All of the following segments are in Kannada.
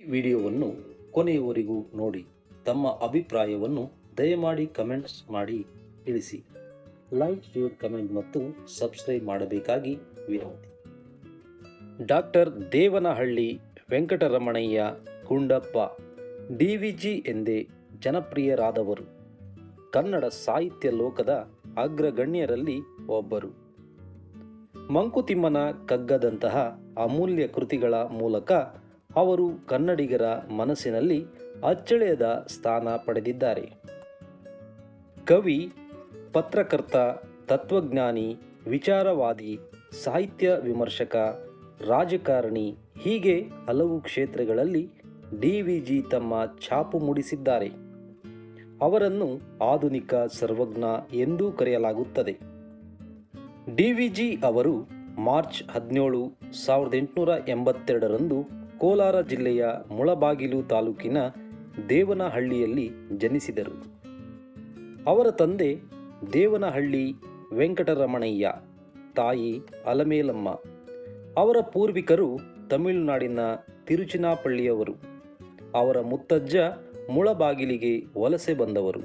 ಈ ವಿಡಿಯೋವನ್ನು ಕೊನೆಯವರೆಗೂ ನೋಡಿ. ತಮ್ಮ ಅಭಿಪ್ರಾಯವನ್ನು ದಯಮಾಡಿ ಕಮೆಂಟ್ಸ್ ಮಾಡಿ ತಿಳಿಸಿ. ಲೈಕ್, ಶೇರ್, ಕಮೆಂಟ್ ಮತ್ತು ಸಬ್ಸ್ಕ್ರೈಬ್ ಮಾಡಬೇಕಾಗಿ ವಿನಂತಿ. Doctor Devanahalli Venkataramanaiah Gundappa, D V G ಎಂದೇ ಜನಪ್ರಿಯರಾದವರು. ಕನ್ನಡ ಸಾಹಿತ್ಯ ಲೋಕದ ಅಗ್ರಗಣ್ಯರಲ್ಲಿ ಒಬ್ಬರು. ಮಂಕುತಿಮ್ಮನ ಕಗ್ಗದಂತಹ ಅಮೂಲ್ಯ ಕೃತಿಗಳ ಮೂಲಕ ಅವರು ಕನ್ನಡಿಗರ ಮನಸ್ಸಿನಲ್ಲಿ ಅಚ್ಚಳಿಯದ ಸ್ಥಾನ ಪಡೆದಿದ್ದಾರೆ. ಕವಿ, ಪತ್ರಕರ್ತ, ತತ್ವಜ್ಞಾನಿ, ವಿಚಾರವಾದಿ, ಸಾಹಿತ್ಯ ವಿಮರ್ಶಕ, ರಾಜಕಾರಣಿ ಹೀಗೆ ಹಲವು ಕ್ಷೇತ್ರಗಳಲ್ಲಿ ಡಿ ವಿ ಜಿ ತಮ್ಮ ಛಾಪು ಮೂಡಿಸಿದ್ದಾರೆ. ಅವರನ್ನು ಆಧುನಿಕ ಸರ್ವಜ್ಞ ಎಂದೂ ಕರೆಯಲಾಗುತ್ತದೆ. ಡಿ ವಿ ಜಿ ಅವರು ಮಾರ್ಚ್ ಹದಿನೇಳು, ಸಾವಿರದ ಎಂಟುನೂರ ಎಂಬತ್ತೆರಡರಂದು ಕೋಲಾರ ಜಿಲ್ಲೆಯ ಮುಳಬಾಗಿಲು ತಾಲೂಕಿನ ದೇವನಹಳ್ಳಿಯಲ್ಲಿ ಜನಿಸಿದರು. ಅವರ ತಂದೆ ದೇವನಹಳ್ಳಿ ವೆಂಕಟರಮಣಯ್ಯ, ತಾಯಿ ಅಲಮೇಲಮ್ಮ. ಅವರ ಪೂರ್ವಿಕರು ತಮಿಳುನಾಡಿನ ತಿರುಚಿನಾಪಳ್ಳಿಯವರು. ಅವರ ಮುತ್ತಜ್ಜ ಮುಳಬಾಗಿಲಿಗೆ ವಲಸೆ ಬಂದವರು.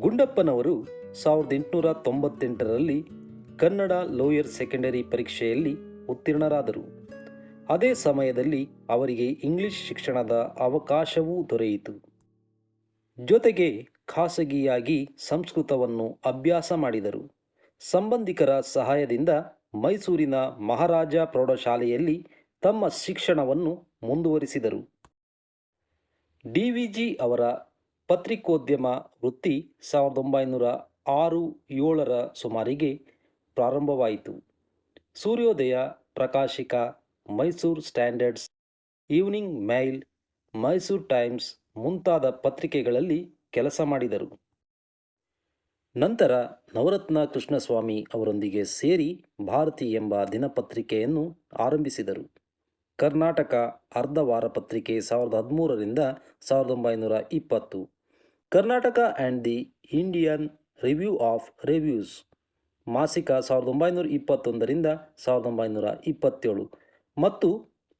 ಗುಂಡಪ್ಪನವರು ಸಾವಿರದ ಎಂಟುನೂರ ತೊಂಬತ್ತೆಂಟರಲ್ಲಿ ಕನ್ನಡ ಲೋಯರ್ ಸೆಕೆಂಡರಿ ಪರೀಕ್ಷೆಯಲ್ಲಿ ಉತ್ತೀರ್ಣರಾದರು. ಅದೇ ಸಮಯದಲ್ಲಿ ಅವರಿಗೆ ಇಂಗ್ಲಿಷ್ ಶಿಕ್ಷಣದ ಅವಕಾಶವೂ ದೊರೆಯಿತು. ಜೊತೆಗೆ ಖಾಸಗಿಯಾಗಿ ಸಂಸ್ಕೃತವನ್ನು ಅಭ್ಯಾಸ ಮಾಡಿದರು. ಸಂಬಂಧಿಕರ ಸಹಾಯದಿಂದ ಮೈಸೂರಿನ ಮಹಾರಾಜ ಪ್ರೌಢಶಾಲೆಯಲ್ಲಿ ತಮ್ಮ ಶಿಕ್ಷಣವನ್ನು ಮುಂದುವರಿಸಿದರು. ಡಿ ವಿ ಜಿ ಅವರ ಪತ್ರಿಕೋದ್ಯಮ ವೃತ್ತಿ ಸಾವಿರದ ಒಂಬೈನೂರ ಆರು ಏಳರ ಸುಮಾರಿಗೆ ಪ್ರಾರಂಭವಾಯಿತು. Suryodaya Prakashika Mysore standards evening mail Mysore times ಮುಂತಾದ ಪತ್ರಿಕೆಗಳಲ್ಲಿ ಕೆಲಸ ಮಾಡಿದರು. ನಂತರ ನವರತ್ನ ಕೃಷ್ಣಸ್ವಾಮಿ ಅವರೊಂದಿಗೆ ಸೇರಿ ಭಾರತಿ ಎಂಬ ದಿನಪತ್ರಿಕೆಯನ್ನು ಆರಂಭಿಸಿದರು. ಕರ್ನಾಟಕ ಅರ್ಧವಾರ ಪತ್ರಿಕೆ ಸಾವಿರದ ಹದಿಮೂರರಿಂದ ಸಾವಿರದ ಒಂಬೈನೂರ ಇಪ್ಪತ್ತು. Karnataka and the Indian review of reviews, ಮಾಸಿಕ ಸಾವಿರದ ಒಂಬೈನೂರ ಇಪ್ಪತ್ತೊಂದರಿಂದ ಸಾವಿರದ ಒಂಬೈನೂರ ಇಪ್ಪತ್ತೇಳು. ಮತ್ತು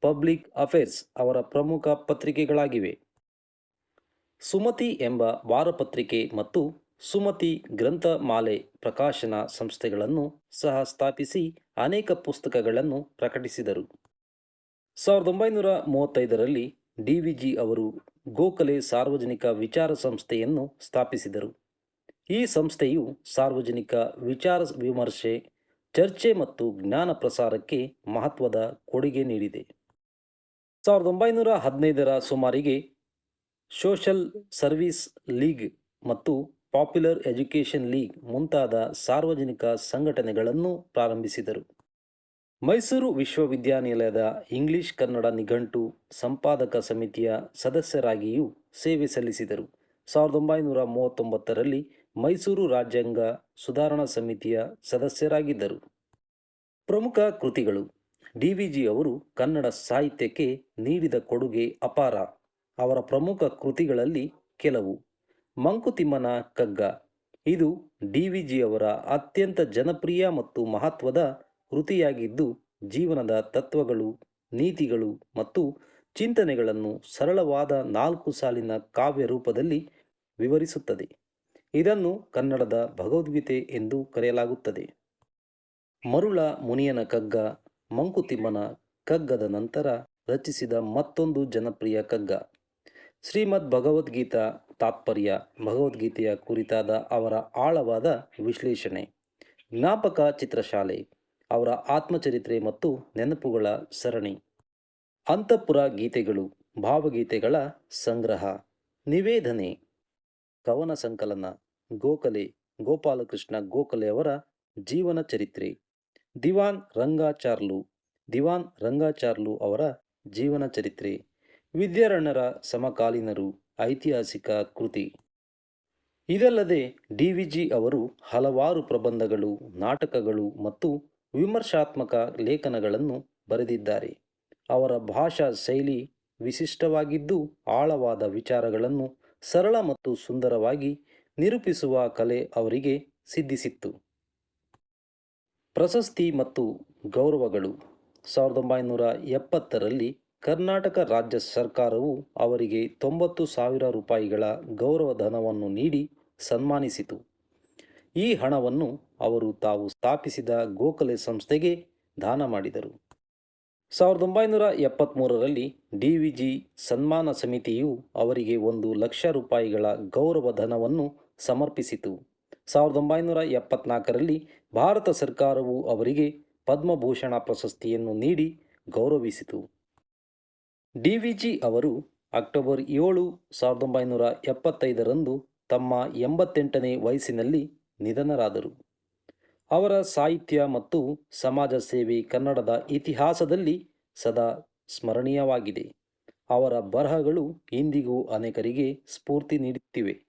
ಪಬ್ಲಿಕ್ ಅಫೇರ್ಸ್ ಅವರ ಪ್ರಮುಖ ಪತ್ರಿಕೆಗಳಾಗಿವೆ. ಸುಮತಿ ಎಂಬ ವಾರಪತ್ರಿಕೆ ಮತ್ತು ಸುಮತಿ ಗ್ರಂಥಮಾಲೆ ಪ್ರಕಾಶನ ಸಂಸ್ಥೆಗಳನ್ನು ಸಹ ಸ್ಥಾಪಿಸಿ ಅನೇಕ ಪುಸ್ತಕಗಳನ್ನು ಪ್ರಕಟಿಸಿದರು. ಸಾವಿರದ ಒಂಬೈನೂರ ಮೂವತ್ತೈದರಲ್ಲಿ ಡಿ ವಿ ಜಿ ಅವರು ಗೋಖಲೆ ಸಾರ್ವಜನಿಕ ವಿಚಾರ ಸಂಸ್ಥೆಯನ್ನು ಸ್ಥಾಪಿಸಿದರು. ಈ ಸಂಸ್ಥೆಯು ಸಾರ್ವಜನಿಕ ವಿಚಾರ ವಿಮರ್ಶೆ ಚರ್ಚೆ ಮತ್ತು ಜ್ಞಾನ ಪ್ರಸಾರಕ್ಕೆ ಮಹತ್ವದ ಕೊಡುಗೆ ನೀಡಿದೆ. ಸಾವಿರದ ಒಂಬೈನೂರ ಹದಿನೈದರ ಸುಮಾರಿಗೆ ಸೋಷಲ್ ಸರ್ವಿಸ್ ಲೀಗ್ ಮತ್ತು ಪಾಪ್ಯುಲರ್ ಎಜುಕೇಷನ್ ಲೀಗ್ ಮುಂತಾದ ಸಾರ್ವಜನಿಕ ಸಂಘಟನೆಗಳನ್ನು ಪ್ರಾರಂಭಿಸಿದರು. ಮೈಸೂರು ವಿಶ್ವವಿದ್ಯಾನಿಲಯದ ಇಂಗ್ಲಿಷ್ ಕನ್ನಡ ನಿಘಂಟು ಸಂಪಾದಕ ಸಮಿತಿಯ ಸದಸ್ಯರಾಗಿಯೂ ಸೇವೆ ಸಲ್ಲಿಸಿದರು. ಸಾವಿರದ ಒಂಬೈನೂರ ಮೂವತ್ತೊಂಬತ್ತರಲ್ಲಿ ಮೈಸೂರು ರಾಜ್ಯಾಂಗ ಸುಧಾರಣಾ ಸಮಿತಿಯ ಸದಸ್ಯರಾಗಿದ್ದರು. ಪ್ರಮುಖ ಕೃತಿಗಳು ಡಿ ವಿ ಜಿ ಅವರು ಕನ್ನಡ ಸಾಹಿತ್ಯಕ್ಕೆ ನೀಡಿದ ಕೊಡುಗೆ ಅಪಾರ. ಅವರ ಪ್ರಮುಖ ಕೃತಿಗಳಲ್ಲಿ ಕೆಲವು. ಮಂಕುತಿಮ್ಮನ ಕಗ್ಗ. ಇದು ಡಿ ಅವರ ಅತ್ಯಂತ ಜನಪ್ರಿಯ ಮತ್ತು ಮಹತ್ವದ ಕೃತಿಯಾಗಿದ್ದು, ಜೀವನದ ತತ್ವಗಳು, ನೀತಿಗಳು ಮತ್ತು ಚಿಂತನೆಗಳನ್ನು ಸರಳವಾದ ನಾಲ್ಕು ಸಾಲಿನ ಕಾವ್ಯ ರೂಪದಲ್ಲಿ ವಿವರಿಸುತ್ತದೆ. ಇದನ್ನು ಕನ್ನಡದ ಭಗವದ್ಗೀತೆ ಎಂದು ಕರೆಯಲಾಗುತ್ತದೆ. ಮರುಳ ಮುನಿಯನ ಕಗ್ಗ, ಮಂಕುತಿಮ್ಮನ ಕಗ್ಗದ ನಂತರ ರಚಿಸಿದ ಮತ್ತೊಂದು ಜನಪ್ರಿಯ ಕಗ್ಗ. ಶ್ರೀಮದ್ ಭಗವದ್ಗೀತಾ ತಾತ್ಪರ್ಯ ಭಗವದ್ಗೀತೆಯ ಕುರಿತಾದ ಅವರ ಆಳವಾದ ವಿಶ್ಲೇಷಣೆ. ಜ್ಞಾಪಕ ಚಿತ್ರಶಾಲೆ, ಅವರ ಆತ್ಮಚರಿತ್ರೆ ಮತ್ತು ನೆನಪುಗಳ ಸರಣಿ. ಅಂತಃಪುರ ಗೀತೆಗಳು, ಭಾವಗೀತೆಗಳ ಸಂಗ್ರಹ. ನಿವೇದನೆ, ಕವನ ಸಂಕಲನ. ಗೋಖಲೆ, ಗೋಪಾಲಕೃಷ್ಣ ಗೋಖಲೆ ಅವರ ಜೀವನ ಚರಿತ್ರೆ. ದಿವಾನ್ ರಂಗಾಚಾರ್ಲು ದಿವಾನ್ ರಂಗಾಚಾರ್ಲು ಅವರ ಜೀವನ ಚರಿತ್ರೆ. ವಿದ್ಯಾರಣ್ಯರ ಸಮಕಾಲೀನರು, ಐತಿಹಾಸಿಕ ಕೃತಿ. ಇದಲ್ಲದೆ ಡಿ ವಿ ಜಿ ಅವರು ಹಲವಾರು ಪ್ರಬಂಧಗಳು, ನಾಟಕಗಳು ಮತ್ತು ವಿಮರ್ಶಾತ್ಮಕ ಲೇಖನಗಳನ್ನು ಬರೆದಿದ್ದಾರೆ. ಅವರ ಭಾಷಾ ಶೈಲಿ ವಿಶಿಷ್ಟವಾಗಿದ್ದು, ಆಳವಾದ ವಿಚಾರಗಳನ್ನು ಸರಳ ಮತ್ತು ಸುಂದರವಾಗಿ ನಿರೂಪಿಸುವ ಕಲೆ ಅವರಿಗೆ ಸಿದ್ಧಿಸಿತ್ತು. ಪ್ರಶಸ್ತಿ ಮತ್ತು ಗೌರವಗಳು ಸಾವಿರದ ಒಂಬೈನೂರ ಎಪ್ಪತ್ತರಲ್ಲಿ ಕರ್ನಾಟಕ ರಾಜ್ಯ ಸರ್ಕಾರವು ಅವರಿಗೆ ತೊಂಬತ್ತು ಸಾವಿರ ರೂಪಾಯಿಗಳ ಗೌರವಧನವನ್ನು ನೀಡಿ ಸನ್ಮಾನಿಸಿತು. ಈ ಹಣವನ್ನು ಅವರು ತಾವು ಸ್ಥಾಪಿಸಿದ ಗೋಖಲೆ ಸಂಸ್ಥೆಗೆ ದಾನ ಮಾಡಿದರು. ಸಾವಿರದ ಒಂಬೈನೂರ ಎಪ್ಪತ್ತ್ಮೂರರಲ್ಲಿ ಡಿ ವಿ ಸನ್ಮಾನ ಸಮಿತಿಯು ಅವರಿಗೆ ಒಂದು ಲಕ್ಷ ರೂಪಾಯಿಗಳ ಗೌರವಧನವನ್ನು ಸಮರ್ಪಿಸಿತು. ಸಾವಿರದ ಒಂಬೈನೂರ ಎಪ್ಪತ್ನಾಲ್ಕರಲ್ಲಿ ಭಾರತ ಸರ್ಕಾರವು ಅವರಿಗೆ ಪದ್ಮಭೂಷಣ ಪ್ರಶಸ್ತಿಯನ್ನು ನೀಡಿ ಗೌರವಿಸಿತು. ಡಿ ವಿ ಜಿ ಅವರು ಅಕ್ಟೋಬರ್ ಏಳು, ಸಾವಿರದ ಒಂಬೈನೂರ ಎಪ್ಪತ್ತೈದರಂದು ತಮ್ಮ ಎಂಬತ್ತೆಂಟನೇ ವಯಸ್ಸಿನಲ್ಲಿ ನಿಧನರಾದರು. ಅವರ ಸಾಹಿತ್ಯ ಮತ್ತು ಸಮಾಜ ಸೇವೆ ಕನ್ನಡದ ಇತಿಹಾಸದಲ್ಲಿ ಸದಾ ಸ್ಮರಣೀಯವಾಗಿದೆ. ಅವರ ಬರಹಗಳು ಇಂದಿಗೂ ಅನೇಕರಿಗೆ ಸ್ಫೂರ್ತಿ ನೀಡುತ್ತಿವೆ.